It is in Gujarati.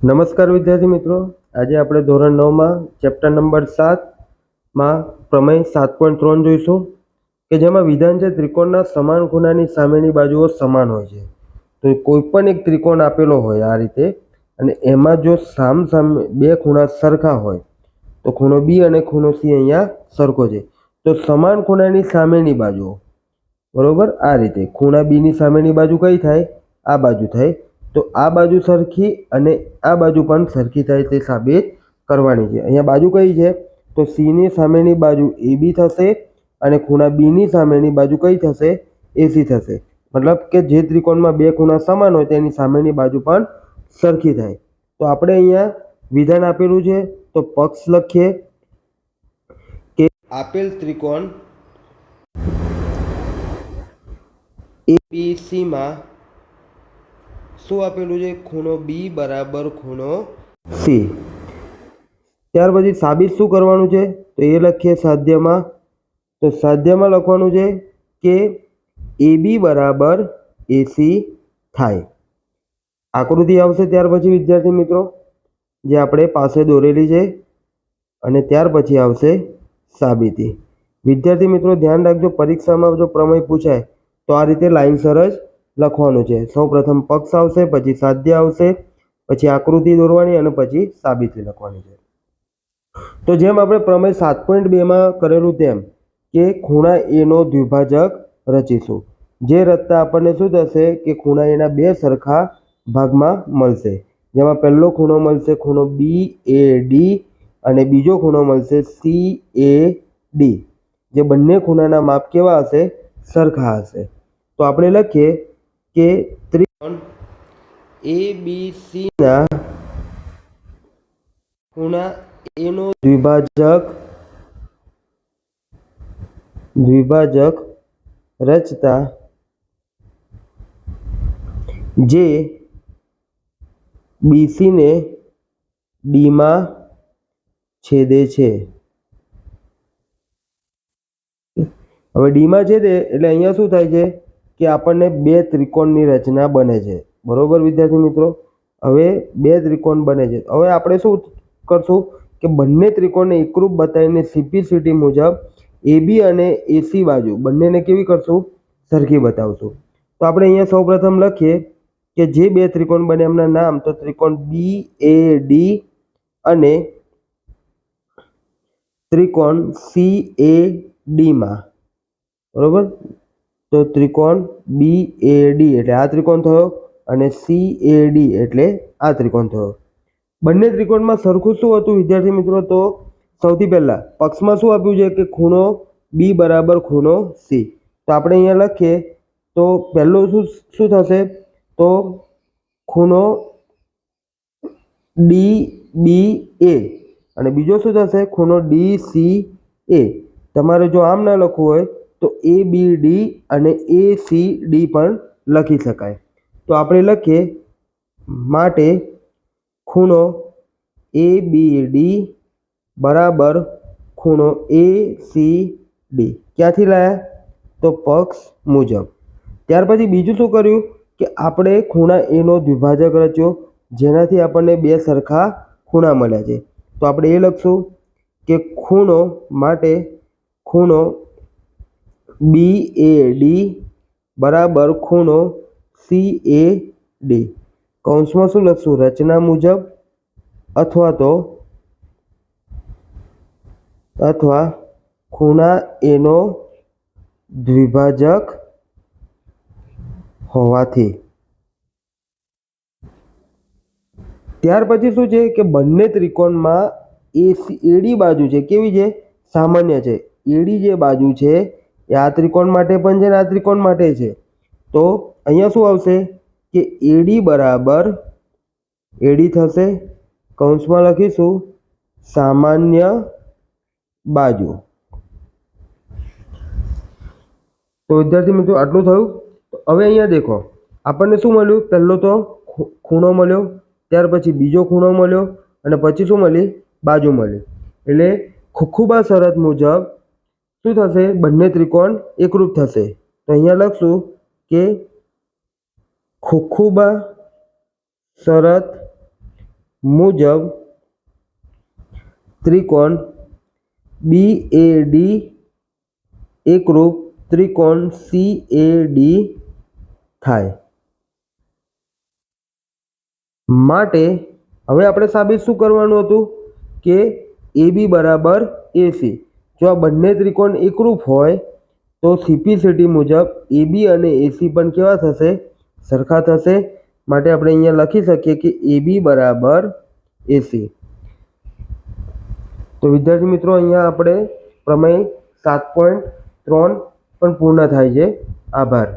નમસ્કાર વિદ્યાર્થી મિત્રો. આજે આપણે ધોરણ નવમાં ચેપ્ટર નંબર સાતમાં પ્રમેય સાત પોઈન્ટ ત્રણ જોઈશું કે જેમાં વિધાન છે ત્રિકોણના સમાન ખૂણાની સામેની બાજુઓ સમાન હોય છે. તો કોઈ પણ એક ત્રિકોણ આપેલો હોય આ રીતે અને એમાં જો સામ સામે બે ખૂણા સરખા હોય તો ખૂણો બી અને ખૂણો સી અહીંયા સરખો છે. તો સમાન ખૂણાની સામેની બાજુઓ, બરાબર? આ રીતે ખૂણા બીની સામેની બાજુ કઈ થાય? આ બાજુ થાય તો આ બાજુ સરખી અને આ બાજુ પણ સરખી થાય તે સાબિત કરવાની છે. અહીંયા બાજુ કઈ છે? તો સીની સામેની બાજુ એ બી થશે અને ખૂણા બીની સામેની બાજુ કઈ થશે? એસી થશે. મતલબ કે જે ત્રિકોણમાં બે ખૂણા સમાન હોય તેની સામેની બાજુ પણ સરખી થાય. તો આપણે અહીંયા વિધાન આપેલું છે. તો પક્ષ લખીએ. કે આપેલ ત્રિકોણ એબીસીમાં શું આપેલું છે, ખૂણો બી બરાબર ખૂણો સી ત્યાર પછી સાબિત શું કરવાનું છે? તો એ લખીએ સાધ્યમાં. તો સાધ્યમાં લખવાનું છે કે એ બી બરાબર એસી થાય. આકૃતિ આવશે ત્યાર પછી, વિદ્યાર્થી મિત્રો, જે આપણે પાસે દોરેલી છે અને ત્યાર પછી આવશે સાબિતી. વિદ્યાર્થી મિત્રો, ધ્યાન રાખજો, પરીક્ષામાં જો પ્રમેય પૂછાય, તો આ રીતે લાઈનસર જ લખવાનું છે. સૌપ્રથમ પક્ષ આવશે, પછી સાધ્ય આવશે, પછી આકૃતિ દોરવાની અને પછી સાબિતી લખવાની છે. તો જેમ આપણે પ્રમેય સાત પોઈન્ટ બેમાં કરેલું તેમ કે ખૂણા એનો દ્વિભાજક રચીશું. જે રચતા આપણને શું થશે કે ખૂણા એના બે સરખા ભાગમાં મળશે. જેમાં પહેલો ખૂણો મળશે ખૂણો બી એ ડી અને બીજો ખૂણો મળશે સી એ ડી જે બંને ખૂણાના માપ કેવા હશે? સરખા હશે. તો આપણે લખીએ કે ત્રિકોણ એ બી સીના ખૂણા એનો દ્વિભાજક દ્વિભાજક રચતા જે બીસીને ડીમાં છેદે છે. હવે ડીમાં છેદે એટલે અહીંયા શું થાય છે? કે આપણને બે ત્રિકોણની રચના બને છે. બરોબર વિદ્યાર્થી મિત્રો? હવે બે ત્રિકોણ બને છે. હવે આપણે શું કરશું કે બંને ત્રિકોણને એકરૂપ બતાવીને સીપીસીટી મુજબ એબી અને એસી બાજુ બંનેને કેવી કરશું? સરખી બતાવશું. તો આપણે અહીંયા સૌપ્રથમ લખીએ કે જે બે ત્રિકોણ બને એમના નામ, તો ત્રિકોણ બી એ ડી અને ત્રિકોણ સી એ ડીમાં બરોબર? તો ત્રિકોણ બી એ ડી એટલે આ ત્રિકોણ થયો અને સી એ ડી એટલે આ ત્રિકોણ થયો. બંને ત્રિકોણમાં સરખું શું હતું વિદ્યાર્થી મિત્રો? તો સૌથી પહેલાં પક્ષમાં શું આપ્યું છે કે ખૂણો બી બરાબર ખૂણો સી તો આપણે અહીંયા લખીએ. તો પહેલું શું શું થશે? તો ખૂણો ડી બી એ અને બીજો શું થશે? ખૂણો ડી સી એ તમારે જો આમ ના લખવું હોય તો એ બી ડી અને એ સી ડી પણ લખી શકાય. તો આપણે લખીએ, માટે ખૂણો એ બી ડી બરાબર ખૂણો એ સી ડી ક્યાંથી લાયા? તો પક્ષ મુજબ. ત્યાર પછી બીજું શું કર્યું? કે આપણે ખૂણા એનો દ્વિભાજક રચ્યો, જેનાથી આપણને બે સરખા ખૂણા મળ્યા છે. તો આપણે એ લખશું કે ખૂણો માટે ખૂણો બી એ ડી બરાબર ખૂણો સી એ ડી કૌંસમાં શું લખશું? રચના મુજબ અથવા તો અથવા ખૂણા એનો દ્વિભાજક હોવાથી. ત્યાર પછી શું છે કે બંને ત્રિકોણમાં એસી એડી બાજુ છે. કેવી છે? સામાન્ય છે. એડી જે બાજુ છે એ આ ત્રિકોણ માટે પણ છે ને આ ત્રિકોણ માટે છે. તો અહીંયા શું આવશે કે એડી બરાબર એડી થશે. કૌંસમાં લખીશું સામાન્ય બાજુ. તો વિદ્યાર્થી મિત્રો આટલું થયું. હવે અહીંયા દેખો. આપણને શું મળ્યું? પહેલો તો ખૂણો મળ્યો, ત્યાર પછી બીજો ખૂણો મળ્યો અને પછી શું મળી? બાજુ મળી. એટલે ખુખુબા શરત મુજબ શું થશે? બંને ત્રિકોણ એકરૂપ થશે. તો અહીંયા લખશું કે ખુખુબા શરત મુજબ ત્રિકોણ બી એ ડી એકરૂપ ત્રિકોણ સી એ ડી થાય. માટે હવે આપણે સાબિત શું કરવાનું હતું? કે એ બી બરાબર એસી જો આ બંને ત્રિકોણ એકરૂપ હોય, તો સીપીસીટી મુજબ એ બી અને એસી પણ કેવા થશે? સરખા થશે. માટે આપણે અહીંયા લખી શકીએ કે એ બી બરાબર એસી તો વિદ્યાર્થી મિત્રો, અહીંયા આપણે પ્રમેય સાત પોઈન્ટ ત્રણ પણ પૂર્ણ થાય છે. આભાર.